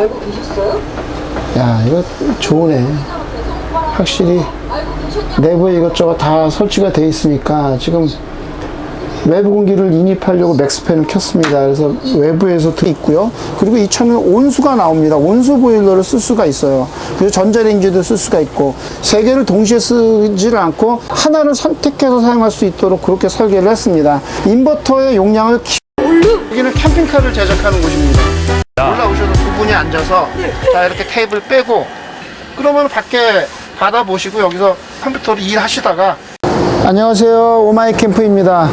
알고 계셨어요? 야, 이거 좋으네. 확실히 내부에 이것저것 다 설치가 돼 있으니까 지금 외부 공기를 인입하려고 맥스팬을 켰습니다. 그래서 외부에서 들 있고요. 그리고 이 차는 온수가 나옵니다. 온수 보일러를 쓸 수가 있어요. 그리고 전자레인지도 쓸 수가 있고 세 개를 동시에 쓰지를 않고 하나를 선택해서 사용할 수 있도록 그렇게 설계를 했습니다. 인버터의 용량을 키... 여기는 캠핑카를 제작하는 곳입니다. 올라오셔서 두 분이 앉아서 자 이렇게 테이블 빼고 그러면 밖에 받아보시고 여기서 컴퓨터로 일하시다가 안녕하세요. 오마이 캠프입니다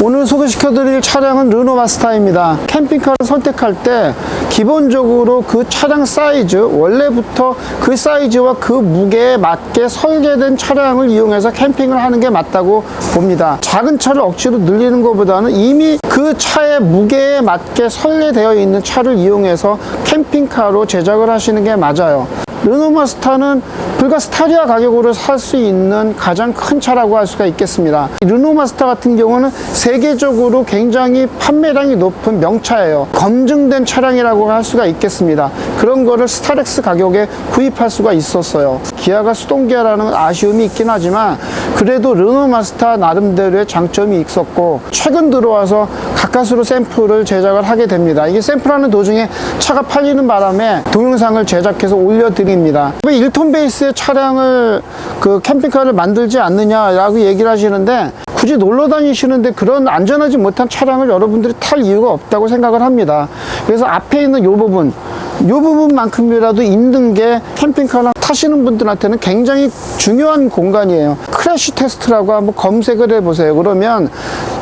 오늘 소개시켜드릴 차량은 르노 마스타입니다. 캠핑카를 선택할 때 기본적으로 그 차량 사이즈 원래부터 그 사이즈와 그 무게에 맞게 설계된 차량을 이용해서 캠핑을 하는 게 맞다고 봅니다. 작은 차를 억지로 늘리는 것보다는 이미 그 차의 무게에 맞게 설계되어 있는 차를 이용해서 캠핑카로 제작을 하시는 게 맞아요 르노마 스타는 불과 스타리아 가격으로 살 수 있는 가장 큰 차라고 할 수가 있겠습니다. 이 르노마 스타 같은 경우는 세계적으로 굉장히 판매량이 높은 명차예요. 검증된 차량이라고 할 수가 있겠습니다. 그런 거를 스타렉스 가격에 구입할 수가 있었어요. 기아가 수동기아라는 아쉬움이 있긴 하지만 그래도 르노마스타 나름대로의 장점이 있었고 최근 들어와서 가까스로 샘플을 제작을 하게 됩니다. 이게 샘플하는 도중에 차가 팔리는 바람에 동영상을 제작해서 올려드립니다. 왜 1톤 베이스의 차량을 그 캠핑카를 만들지 않느냐라고 얘기를 하시는데 굳이 놀러 다니시는데 그런 안전하지 못한 차량을 여러분들이 탈 이유가 없다고 생각을 합니다. 그래서 앞에 있는 이 부분 이 부분만큼이라도 있는 게 캠핑카나 타시는 분들한테는 굉장히 중요한 공간이에요. 크래쉬 테스트라고 한번 검색을 해보세요. 그러면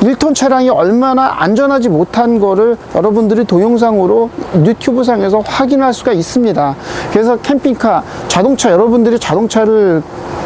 1톤 차량이 얼마나 안전하지 못한 거를 여러분들이 동영상으로 유튜브 상에서 확인할 수가 있습니다. 그래서 캠핑카, 자동차, 여러분들이 자동차를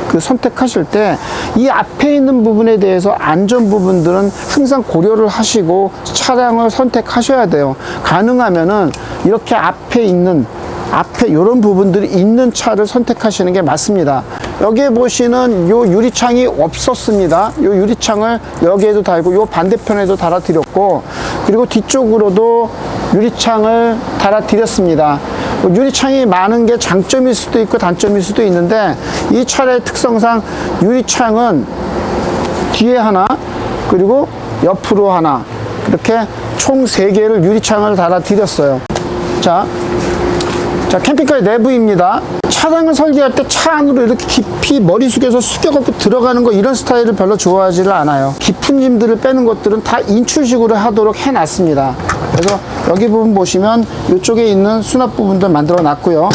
그 선택하실 때 이 앞에 있는 부분에 대해서 안전 부분들은 항상 고려를 하시고 차량을 선택하셔야 돼요. 가능하면은 이렇게 앞에 있는 앞에 이런 부분들이 있는 차를 선택하시는 게 맞습니다. 여기에 보시는 요 유리창이 없었습니다. 요 유리창을 여기에도 달고 요 반대편에도 달아드렸고 그리고 뒤쪽으로도 유리창을 달아드렸습니다. 유리창이 많은 게 장점일 수도 있고 단점일 수도 있는데 이 차량의 특성상 유리창은 뒤에 하나 그리고 옆으로 하나 이렇게 총 3개를 유리창을 달아드렸어요. 자, 자, 캠핑카의 내부입니다. 차량을 설계할 때 차 안으로 이렇게 깊이 머리 숙여서 숙여갖고 들어가는 거 이런 스타일을 별로 좋아하지를 않아요. 깊은 짐들을 빼는 것들은 다 인출식으로 하도록 해놨습니다. 그래서 여기 부분 보시면 이쪽에 있는 수납 부분들 만들어 놨고요.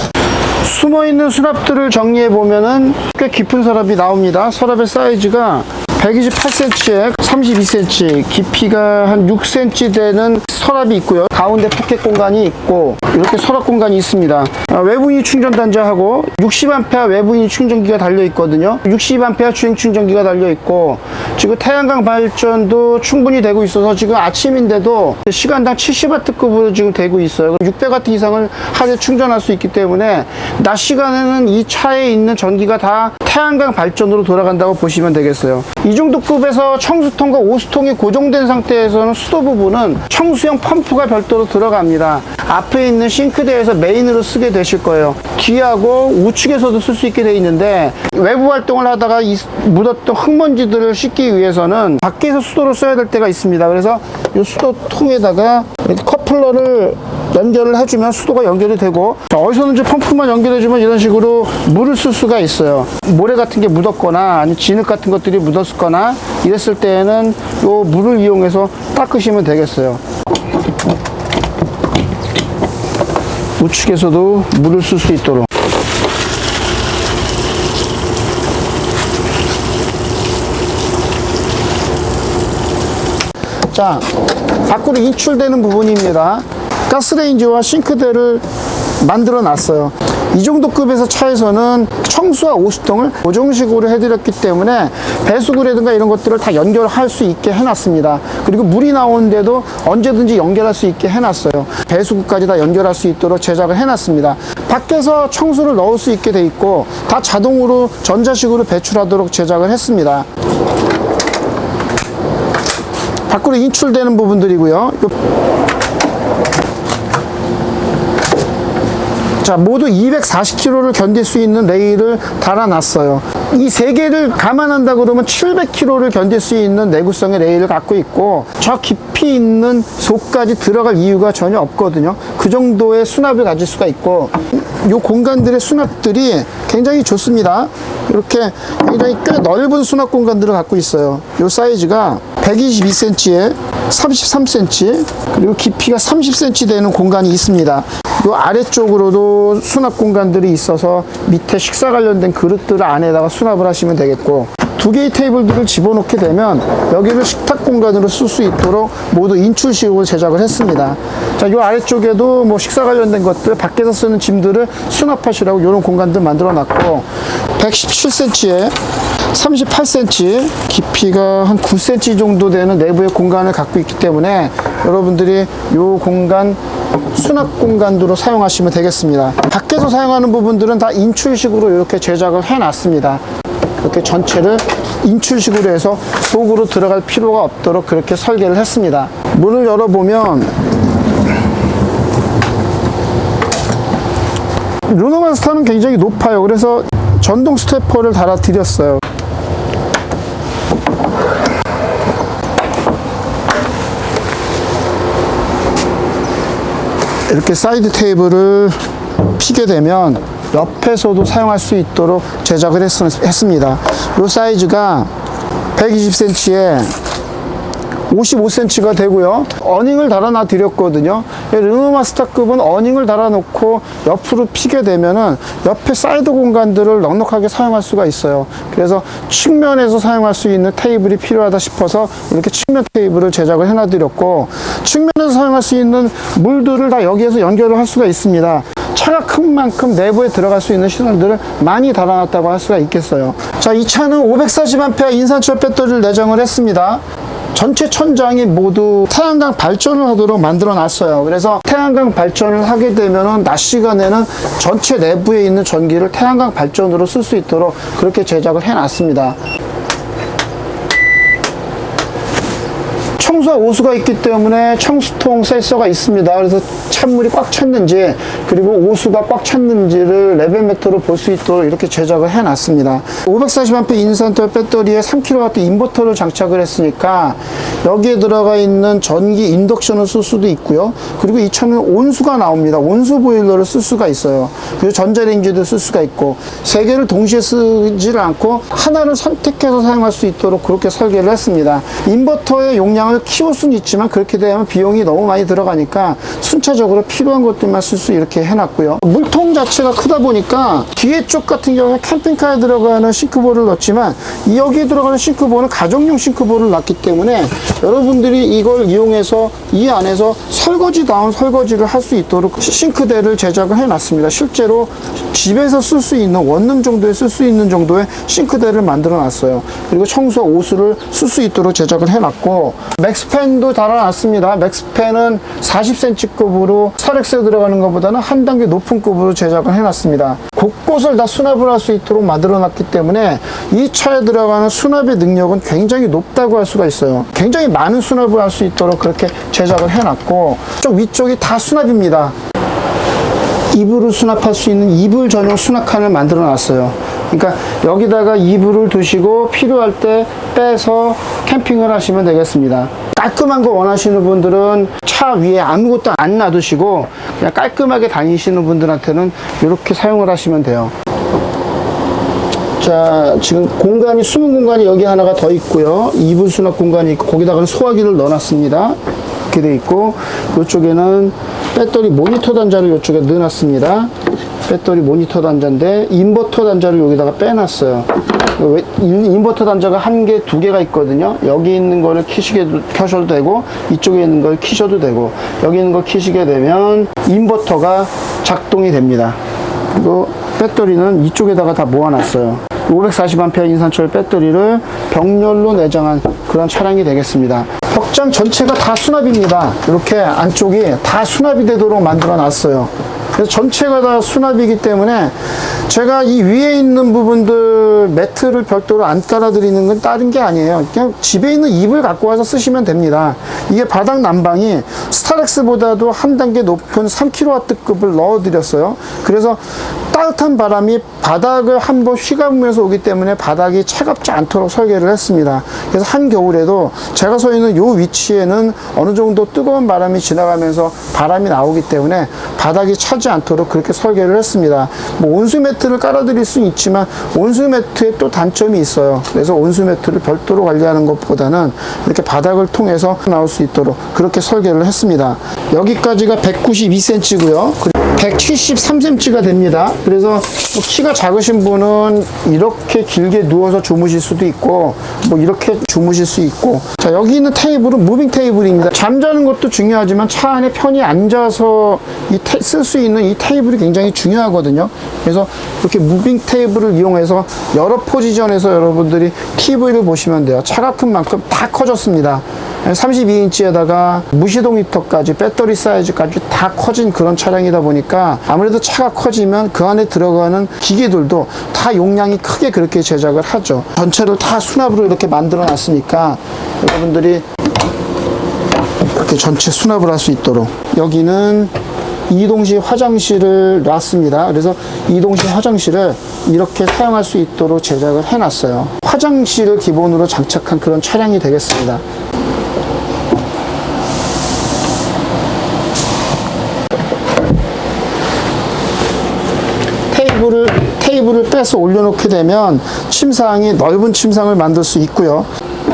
숨어 있는 수납들을 정리해 보면은 꽤 깊은 서랍이 나옵니다. 서랍의 사이즈가 128cm에 32cm, 깊이가 한 6cm 되는 서랍이 있고요. 가운데 포켓 공간이 있고 이렇게 서랍 공간이 있습니다. 아, 외부인 충전 단자하고 60A 외부인 충전기가 달려 있거든요. 60A 주행 충전기가 달려 있고 지금 태양광 발전도 충분히 되고 있어서 지금 아침인데도 시간당 70W급으로 지금 되고 있어요. 600W 이상을 하루에 충전할 수 있기 때문에 낮 시간에는 이 차에 있는 전기가 다 태양광 발전으로 돌아간다고 보시면 되겠어요. 이 정도 급에서 청수통과 오수통이 고정된 상태에서는 수도 부분은 청수형 펌프가 별도로 들어갑니다. 앞에 있는 싱크대에서 메인으로 쓰게 되실 거예요. 뒤하고 우측에서도 쓸 수 있게 되어 있는데 외부 활동을 하다가 이 묻었던 흙먼지들을 씻기 위해서는 밖에서 수도를 써야 될 때가 있습니다. 그래서 이 수도통에다가 커플러를 연결을 해주면 수도가 연결이 되고 자, 어디서든지 펌프만 연결해주면 이런 식으로 물을 쓸 수가 있어요. 모래 같은 게 묻었거나 아니 진흙 같은 것들이 묻었거나 이랬을 때에는 이 물을 이용해서 닦으시면 되겠어요. 우측에서도 물을 쓸 수 있도록 자 밖으로 인출되는 부분입니다 가스레인지와 싱크대를 만들어 놨어요. 이 정도 급에서 차에서는 청수와 오수통을 고정식으로 해드렸기 때문에 배수구라든가 이런 것들을 다 연결할 수 있게 해놨습니다. 그리고 물이 나오는데도 언제든지 연결할 수 있게 해놨어요. 배수구까지 다 연결할 수 있도록 제작을 해놨습니다. 밖에서 청수를 넣을 수 있게 돼 있고 다 자동으로 전자식으로 배출하도록 제작을 했습니다. 밖으로 인출되는 부분들이고요. 자, 모두 240kg를 견딜 수 있는 레일을 달아놨어요. 이 세 개를 감안한다 그러면 700kg를 견딜 수 있는 내구성의 레일을 갖고 있고 저 깊이 있는 속까지 들어갈 이유가 전혀 없거든요. 그 정도의 수납을 가질 수가 있고 이 공간들의 수납들이 굉장히 좋습니다. 이렇게 굉장히 꽤 넓은 수납 공간들을 갖고 있어요. 이 사이즈가 122cm에 33cm 그리고 깊이가 30cm 되는 공간이 있습니다. 이 아래쪽으로도 수납 공간들이 있어서 밑에 식사 관련된 그릇들을 안에다가 수납을 하시면 되겠고 두 개의 테이블들을 집어넣게 되면 여기를 식탁 공간으로 쓸 수 있도록 모두 인출식으로 제작을 했습니다. 자, 이 아래쪽에도 뭐 식사 관련된 것들, 밖에서 쓰는 짐들을 수납하시라고 이런 공간들 만들어 놨고 117cm에 38cm 깊이가 한 9cm 정도 되는 내부의 공간을 갖고 있기 때문에 여러분들이 이 공간 수납 공간으로 사용하시면 되겠습니다. 밖에서 사용하는 부분들은 다 인출식으로 이렇게 제작을 해 놨습니다. 이렇게 전체를 인출식으로 해서 속으로 들어갈 필요가 없도록 그렇게 설계를 했습니다. 문을 열어보면 루노마스터는 굉장히 높아요. 그래서 전동 스태퍼를 달아 드렸어요. 이렇게 사이드 테이블을 피게 되면 옆에서도 사용할 수 있도록 제작을 했, 했습니다. 이 사이즈가 120cm에 55cm가 되고요. 어닝을 달아놔 드렸거든요. 르노 마스터급은 어닝을 달아놓고 옆으로 피게 되면은 옆에 사이드 공간들을 넉넉하게 사용할 수가 있어요. 그래서 측면에서 사용할 수 있는 테이블이 필요하다 싶어서 이렇게 측면 테이블을 제작을 해놔 드렸고 측면에서 사용할 수 있는 물들을 다 여기에서 연결을 할 수가 있습니다. 차가 큰 만큼 내부에 들어갈 수 있는 시설들을 많이 달아놨다고 할 수가 있겠어요. 자, 이 차는 540A 인산철 배터리를 내장을 했습니다. 전체 천장이 모두 태양광 발전을 하도록 만들어 놨어요. 그래서 태양광 발전을 하게 되면은 낮 시간에는 전체 내부에 있는 전기를 태양광 발전으로 쓸 수 있도록 그렇게 제작을 해 놨습니다. 청소와 오수가 있기 때문에 청수통 센서가 있습니다. 그래서 찬물이 꽉 찼는지 그리고 오수가 꽉 찼는지를 레벨메터로 볼 수 있도록 이렇게 제작을 해놨습니다. 540A 인산철 배터리에 3kW 인버터를 장착을 했으니까 여기에 들어가 있는 전기 인덕션을 쓸 수도 있고요. 그리고 이 차는 온수가 나옵니다. 온수 보일러를 쓸 수가 있어요. 그리고 전자레인지도 쓸 수가 있고 세 개를 동시에 쓰지를 않고 하나를 선택해서 사용할 수 있도록 그렇게 설계를 했습니다. 인버터의 용량 을 키울 수는 있지만 그렇게 되면 비용이 너무 많이 들어가니까 순차적으로 필요한 것들만 쓸 수 이렇게 해놨고요. 물통 자체가 크다 보니까 뒤에 쪽 같은 경우에 캠핑카에 들어가는 싱크볼을 넣었지만 이 여기에 들어가는 싱크볼은 가정용 싱크볼을 놨기 때문에 여러분들이 이걸 이용해서 이 안에서 설거지다운 설거지를 할 수 있도록 싱크대를 제작을 해놨습니다. 실제로 집에서 쓸 수 있는 원룸 정도에 쓸 수 있는 정도의 싱크대를 만들어 놨어요. 그리고 청소와 오수를 쓸 수 있도록 제작을 해놨고 맥스팬도 달아놨습니다. 맥스팬은 40cm급으로 스타렉스에 들어가는 것보다는 한 단계 높은 급으로 제작을 해놨습니다. 곳곳을 다 수납을 할 수 있도록 만들어 놨기 때문에 이 차에 들어가는 수납의 능력은 굉장히 높다고 할 수가 있어요. 굉장히 많은 수납을 할 수 있도록 그렇게 제작을 해놨고 쪽 위쪽이 다 수납입니다. 이불을 수납할 수 있는 이불 전용 수납칸을 만들어 놨어요. 그러니까 여기다가 이불을 두시고 필요할 때 빼서 캠핑을 하시면 되겠습니다. 깔끔한 거 원하시는 분들은 차 위에 아무것도 안 놔두시고 그냥 깔끔하게 다니시는 분들한테는 이렇게 사용을 하시면 돼요. 자, 지금 공간이, 숨은 공간이 여기 하나가 더 있고요. 이불 수납 공간이 있고, 거기다가는 소화기를 넣어놨습니다. 이렇게 돼 있고, 이쪽에는 배터리 모니터 단자를 이쪽에 넣어놨습니다. 배터리 모니터 단자인데, 인버터 단자를 여기다가 빼놨어요. 인버터 단자가 한 개, 두 개가 있거든요. 여기 있는 거를 키시게, 켜셔도 되고, 이쪽에 있는 걸 키셔도 되고, 여기 있는 걸 키시게 되면, 인버터가 작동이 됩니다. 그리고 배터리는 이쪽에다가 다 모아놨어요. 540A 인산철 배터리를 병렬로 내장한 그런 차량이 되겠습니다. 벽장 전체가 다 수납입니다. 이렇게 안쪽이 다 수납이 되도록 만들어 놨어요. 그래서 전체가 다 수납이기 때문에 제가 이 위에 있는 부분들 매트를 별도로 안 깔아드리는 건 다른 게 아니에요. 그냥 집에 있는 이불 갖고 와서 쓰시면 됩니다. 이게 바닥 난방이 스타렉스보다도 한 단계 높은 3kW급을 넣어 드렸어요. 그래서 따뜻한 바람이 바닥을 한번 휘감으면서 오기 때문에 바닥이 차갑지 않도록 설계를 했습니다. 그래서 한겨울에도 제가 서 있는 요 위치에는 어느 정도 뜨거운 바람이 지나가면서 바람이 나오기 때문에 바닥이 차지 않도록 그렇게 설계를 했습니다. 뭐 온수 매트를 깔아드릴 수 있지만 온수 매트에 또 단점이 있어요. 그래서 온수 매트를 별도로 관리하는 것보다는 이렇게 바닥을 통해서 나올 수 있도록 그렇게 설계를 했습니다. 여기까지가 192cm고요. 173cm가 됩니다. 그래서 뭐 키가 작으신 분은 이렇게 길게 누워서 주무실 수도 있고 뭐 이렇게 주무실 수 있고 자 여기 있는 테이블은 무빙 테이블입니다. 잠자는 것도 중요하지만 차 안에 편히 앉아서 쓸수 있는 이 테이블이 굉장히 중요하거든요. 그래서 이렇게 무빙 테이블을 이용해서 여러 포지션에서 여러분들이 TV를 보시면 돼요. 차 같은 만큼 다 커졌습니다. 32인치에다가 무시동 히터까지 배터리 사이즈까지 다 커진 그런 차량이다 보니까 아무래도 차가 커지면 그 안에 들어가는 기기들도 다 용량이 크게 그렇게 제작을 하죠. 전체를 다 수납으로 이렇게 만들어 놨으니까 여러분들이 이렇게 전체 수납을 할 수 있도록 여기는 이동식 화장실을 놨습니다. 그래서 이동식 화장실을 이렇게 사용할 수 있도록 제작을 해놨어요. 화장실을 기본으로 장착한 그런 차량이 되겠습니다. 테이블을 테이블을 빼서 올려놓게 되면 침상이 넓은 침상을 만들 수 있고요.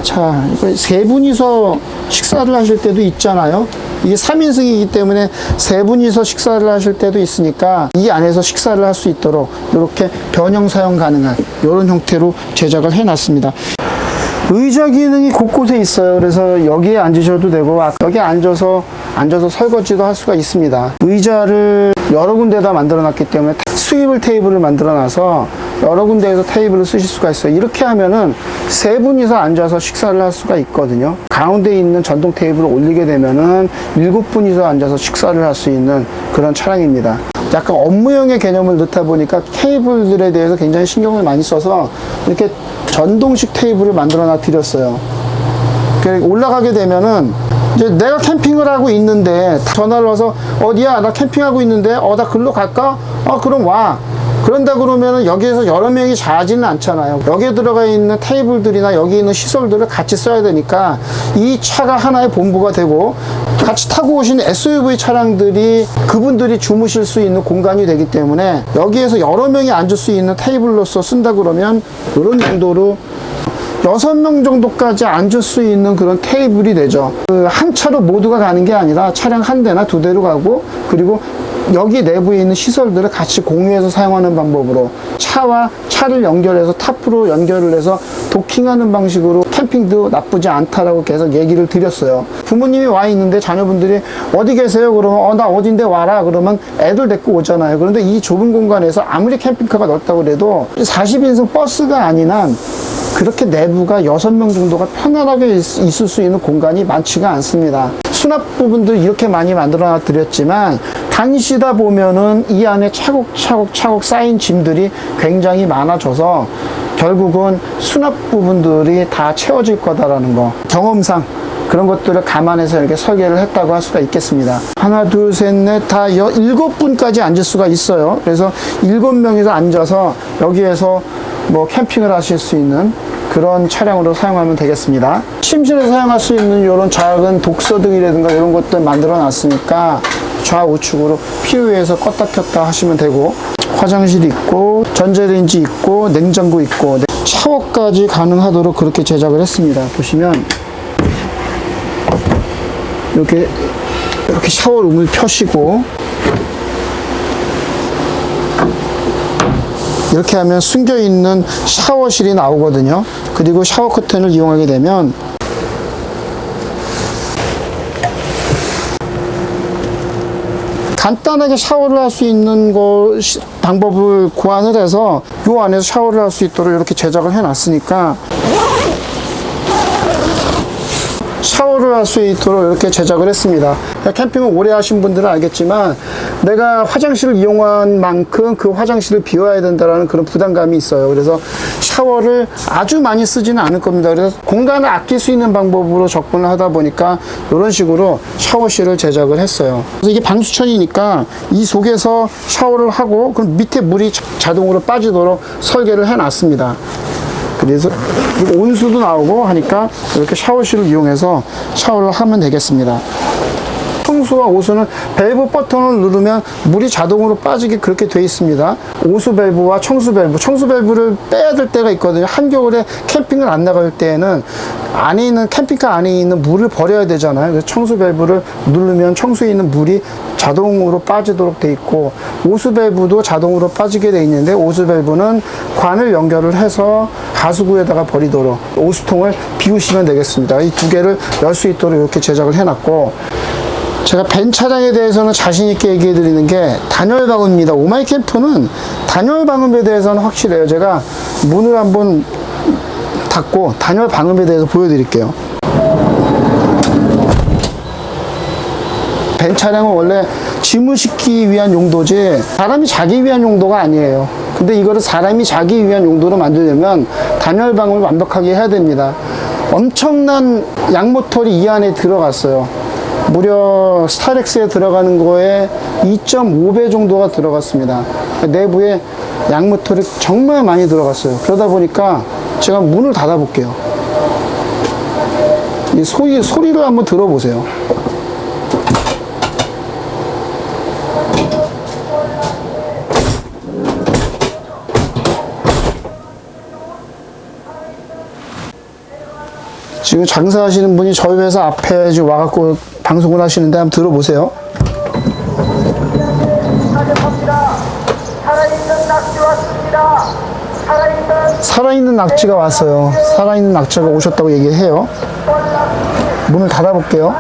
자, 세 분이서 식사를 하실 때도 있잖아요. 이게 3인승이기 때문에 세 분이서 식사를 하실 때도 있으니까 이 안에서 식사를 할 수 있도록 이렇게 변형 사용 가능한 이런 형태로 제작을 해놨습니다. 의자 기능이 곳곳에 있어요. 그래서 여기에 앉으셔도 되고 아, 여기 앉아서 앉아서 설거지도 할 수가 있습니다. 의자를 여러 군데다 만들어 놨기 때문에 스위블 테이블을 만들어 놔서 여러 군데에서 테이블을 쓰실 수가 있어요. 이렇게 하면은 세 분이서 앉아서 식사를 할 수가 있거든요. 가운데 있는 전동 테이블을 올리게 되면은 일곱 분이서 앉아서 식사를 할 수 있는 그런 차량입니다. 약간 업무용의 개념을 넣다 보니까 테이블들에 대해서 굉장히 신경을 많이 써서 이렇게 전동식 테이블을 만들어 놔 드렸어요. 그 올라가게 되면은 이제 내가 캠핑을 하고 있는데 전화를 와서 어디야 나 캠핑하고 있는데 어 나 글로 갈까? 어 그럼 와. 그런다 그러면은 여기에서 여러 명이 자지는 않잖아요. 여기에 들어가 있는 테이블들이나 여기 있는 시설들을 같이 써야 되니까 이 차가 하나의 본부가 되고 같이 타고 오신 SUV 차량들이 그분들이 주무실 수 있는 공간이 되기 때문에 여기에서 여러 명이 앉을 수 있는 테이블로서 쓴다 그러면 이런 정도로 여섯 명 정도까지 앉을 수 있는 그런 테이블이 되죠. 그 한 차로 모두가 가는 게 아니라 차량 한 대나 두 대로 가고 그리고 여기 내부에 있는 시설들을 같이 공유해서 사용하는 방법으로 차와 차를 연결해서 탑으로 연결을 해서 도킹하는 방식으로 캠핑도 나쁘지 않다라고 계속 얘기를 드렸어요. 부모님이 와 있는데 자녀분들이 어디 계세요? 그러면 어 나 어딘데 와라 그러면 애들 데리고 오잖아요. 그런데 이 좁은 공간에서 아무리 캠핑카가 넓다고 그래도 40인승 버스가 한 그렇게 내부가 여섯 명 정도가 편안하게 있, 있을 수 있는 공간이 많지가 않습니다. 수납 부분들 이렇게 많이 만들어 드렸지만 다니시다 보면은 이 안에 차곡차곡 차곡 쌓인 짐들이 굉장히 많아져서 결국은 수납 부분들이 다 채워질 거다라는 거 경험상 그런 것들을 감안해서 이렇게 설계를 했다고 할 수가 있겠습니다. 하나, 둘, 셋, 넷, 다 여, 일곱 분까지 앉을 수가 있어요. 그래서 일곱 명이서 앉아서 여기에서 뭐 캠핑을 하실 수 있는 그런 차량으로 사용하면 되겠습니다. 침실에 사용할 수 있는 이런 작은 독서등이라든가 이런 것들 만들어 놨으니까 좌우측으로 피우에서 껐다 켰다 하시면 되고 화장실 있고 전자레인지 있고 냉장고 있고 샤워까지 가능하도록 그렇게 제작을 했습니다. 보시면 이렇게 이렇게 샤워룸을 펴시고 이렇게 하면 숨겨 있는 샤워실이 나오거든요. 그리고 샤워 커튼을 이용하게 되면 간단하게 샤워를 할 수 있는 거 시- 방법을 고안을 해서 요 안에서 샤워를 할 수 있도록 이렇게 제작을 해 놨으니까 샤워를 할 수 있도록 이렇게 제작을 했습니다. 캠핑을 오래 하신 분들은 알겠지만 내가 화장실을 이용한 만큼 그 화장실을 비워야 된다는 그런 부담감이 있어요. 그래서 샤워를 아주 많이 쓰지는 않을 겁니다. 그래서 공간을 아낄 수 있는 방법으로 접근을 하다 보니까 이런 식으로 샤워실을 제작을 했어요. 그래서 이게 방수천이니까 이 속에서 샤워를 하고 그럼 밑에 물이 자- 자동으로 빠지도록 설계를 해놨습니다. 그래서 온수도 나오고 하니까 이렇게 샤워실을 이용해서 샤워를 하면 되겠습니다. 청수와 오수는 밸브 버튼을 누르면 물이 자동으로 빠지게 그렇게 돼 있습니다. 오수 밸브와 청수 밸브, 청수 밸브를 빼야 될 때가 있거든요. 한겨울에 캠핑을 안 나갈 때에는 안에 있는 캠핑카 안에 있는 물을 버려야 되잖아요. 그래서 청수 밸브를 누르면 청수에 있는 물이 자동으로 빠지도록 돼 있고 오수 밸브도 자동으로 빠지게 돼 있는데 오수 밸브는 관을 연결을 해서 가수구에다가 버리도록 오수통을 비우시면 되겠습니다. 이 두 개를 열 수 있도록 이렇게 제작을 해놨고 제가 벤 차량에 대해서는 자신 있게 얘기해 드리는 게 단열 방음입니다. 오마이 캠프는 단열 방음에 대해서는 확실해요. 제가 문을 한번 닫고 단열 방음에 대해서 보여드릴게요. 벤 차량은 원래 짐을 싣기 위한 용도지 사람이 자기 위한 용도가 아니에요. 근데 이거를 사람이 자기 위한 용도로 만들려면 단열 방음을 완벽하게 해야 됩니다. 엄청난 양모털이 이 안에 들어갔어요. 무려 스타렉스에 들어가는 거에 2.5배 정도가 들어갔습니다. 내부에 양모털이 정말 많이 들어갔어요. 그러다 보니까 제가 문을 닫아 볼게요. 이 소리, 소리를 한번 들어보세요. 지금 장사하시는 분이 저희 회사 앞에 지금 와갖고 방송을 하시는데 한번 들어보세요. 살아있는 낙지가 왔어요. 살아있는 낙지가 오셨다고 얘기해요. 문을 닫아볼게요.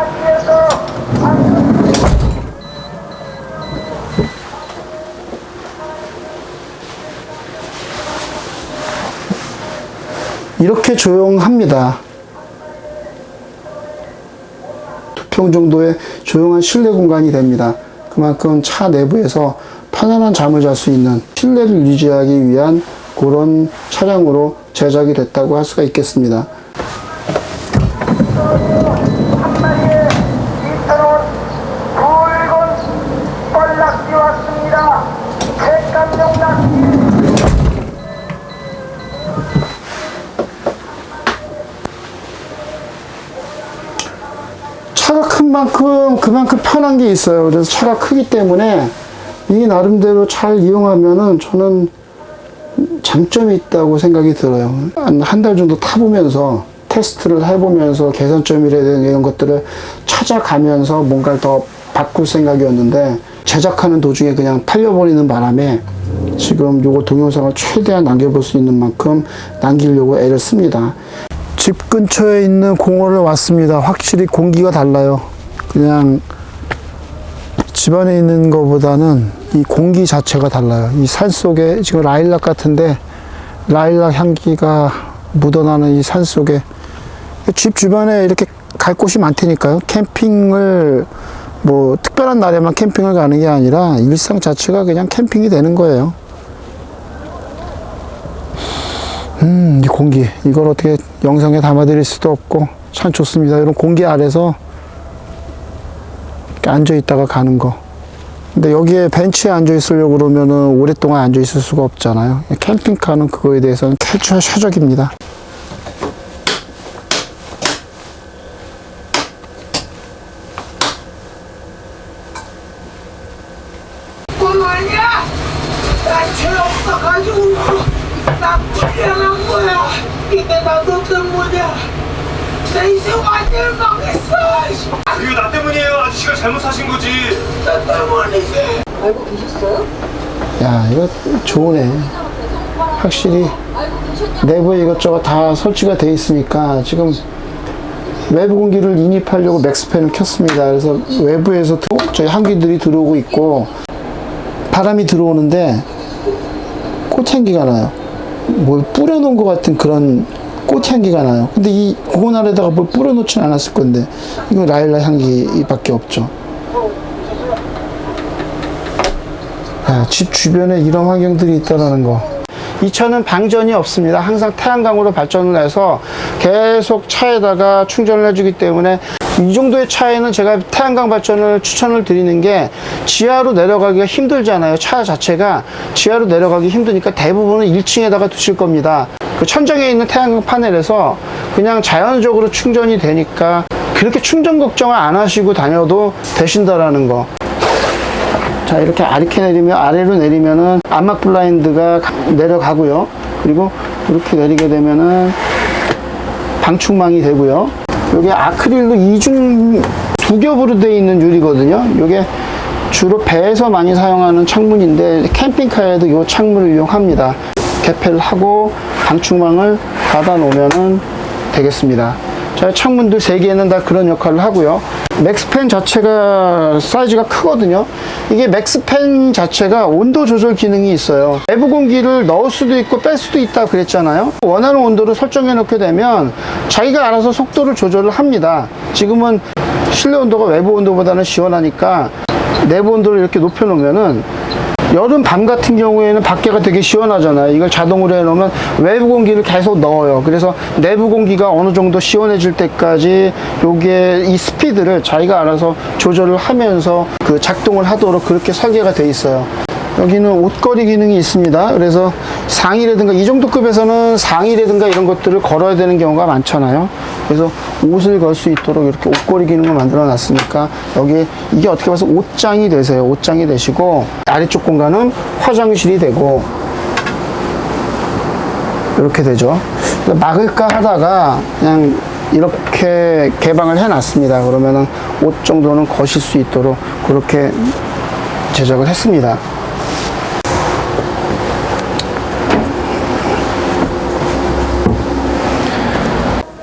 이렇게 조용합니다. 평 정도의 조용한 실내 공간이 됩니다. 그만큼 차 내부에서 편안한 잠을 잘 수 있는 실내를 유지하기 위한 그런 차량으로 제작이 됐다고 할 수가 있겠습니다. 한 마리에 2,000원 굵은 뻘낙지 왔습니다. 색감용 낙지 차가 큰 만큼 그만큼 편한 게 있어요. 그래서 차가 크기 때문에 이 나름대로 잘 이용하면은 저는 장점이 있다고 생각이 들어요. 한 한 달 정도 타보면서 테스트를 해보면서 개선점이라든가 이런 것들을 찾아가면서 뭔가를 더 바꿀 생각이었는데 제작하는 도중에 그냥 팔려버리는 바람에 지금 요거 동영상을 최대한 남겨볼 수 있는 만큼 남기려고 애를 씁니다. 집 근처에 있는 공원을 왔습니다. 확실히 공기가 달라요. 그냥 집 안에 있는 것보다는 이 공기 자체가 달라요. 이 산 속에 지금 라일락 같은데 라일락 향기가 묻어나는 이 산 속에 집 주변에 이렇게 갈 곳이 많다니까요. 캠핑을 뭐 특별한 날에만 캠핑을 가는 게 아니라 일상 자체가 그냥 캠핑이 되는 거예요. 음, 이 공기. 이걸 어떻게 영상에 담아드릴 수도 없고, 참 좋습니다. 이런 공기 아래서 앉아 있다가 가는 거. 근데 여기에 벤치에 앉아 있으려고 그러면은 오랫동안 앉아 있을 수가 없잖아요. 캠핑카는 그거에 대해서는 캐주얼 최적입니다. 돈 아니야? 나죄 없어가지고 나 불량한 거야. 이게 나도 때문이야. 내 인생 완전 망했어. 이거 나 때문이에요. 아저씨가 잘못 사신 거지. 나 때문이지. 알고 계셨어요? 야, 이거 좋으네. 확실히 내부에 이것저것 다 설치가 돼 있으니까 지금 외부 공기를 인입하려고 맥스팬을 켰습니다. 그래서 외부에서 도- 저희 한기들이 들어오고 있고 바람이 들어오는데 꽃향기가 나요. 뭘 뿌려놓은 것 같은 그런 꽃향기가 나요. 근데 이 고운 알에다가 뭘 뿌려놓진 않았을 건데 이거 라일락 향기밖에 없죠. 아, 집 주변에 이런 환경들이 있다라는 거. 이 차는 방전이 없습니다. 항상 태양광으로 발전을 해서 계속 차에다가 충전을 해주기 때문에 이 정도의 차에는 제가 태양광 발전을 추천을 드리는 게 지하로 내려가기가 힘들잖아요. 차 자체가 지하로 내려가기 힘드니까 대부분은 1층에다가 두실 겁니다. 그 천장에 있는 태양광 파넬에서 그냥 자연적으로 충전이 되니까 그렇게 충전 걱정을 안 하시고 다녀도 되신다라는 거. 자 이렇게 아래게 내리면 아래로 내리면은 암막 블라인드가 가- 내려가고요. 그리고 이렇게 내리게 되면은 방충망이 되고요. 요게 아크릴로 이중 두 겹으로 되어 있는 유리거든요. 요게 주로 배에서 많이 사용하는 창문인데 캠핑카에도 이 창문을 이용합니다. 개폐를 하고 방충망을 닫아 놓으면은 되겠습니다 자, 창문들 세 개는 다 그런 역할을 하고요. 맥스팬 자체가 사이즈가 크거든요. 이게 맥스팬 자체가 온도 조절 기능이 있어요. 내부 공기를 넣을 수도 있고 뺄 수도 있다 그랬잖아요. 원하는 온도를 설정해 놓게 되면 자기가 알아서 속도를 조절을 합니다. 지금은 실내 온도가 외부 온도보다는 시원하니까 내부 온도를 이렇게 높여 놓으면은 여름 밤 같은 경우에는 밖에가 되게 시원하잖아요. 이걸 자동으로 해놓으면 외부 공기를 계속 넣어요. 그래서 내부 공기가 어느 정도 시원해질 때까지 요게 이 스피드를 자기가 알아서 조절을 하면서 그 작동을 하도록 그렇게 설계가 돼 있어요. 여기는 옷걸이 기능이 있습니다. 그래서 상의라든가 이 정도 급에서는 상의라든가 이런 것들을 걸어야 되는 경우가 많잖아요. 그래서 옷을 걸 수 있도록 이렇게 옷걸이 기능을 만들어 놨으니까 여기 이게 어떻게 봐서 옷장이 되세요. 옷장이 되시고 아래쪽 공간은 화장실이 되고 이렇게 되죠. 막을까 하다가 그냥 이렇게 개방을 해 놨습니다. 그러면은 옷 정도는 거실 수 있도록 그렇게 제작을 했습니다.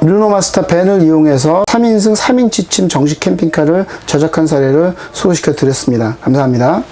르노마스터 밴을 이용해서 3인승 3인 지침 정식 캠핑카를 제작한 사례를 소개시켜 드렸습니다. 감사합니다.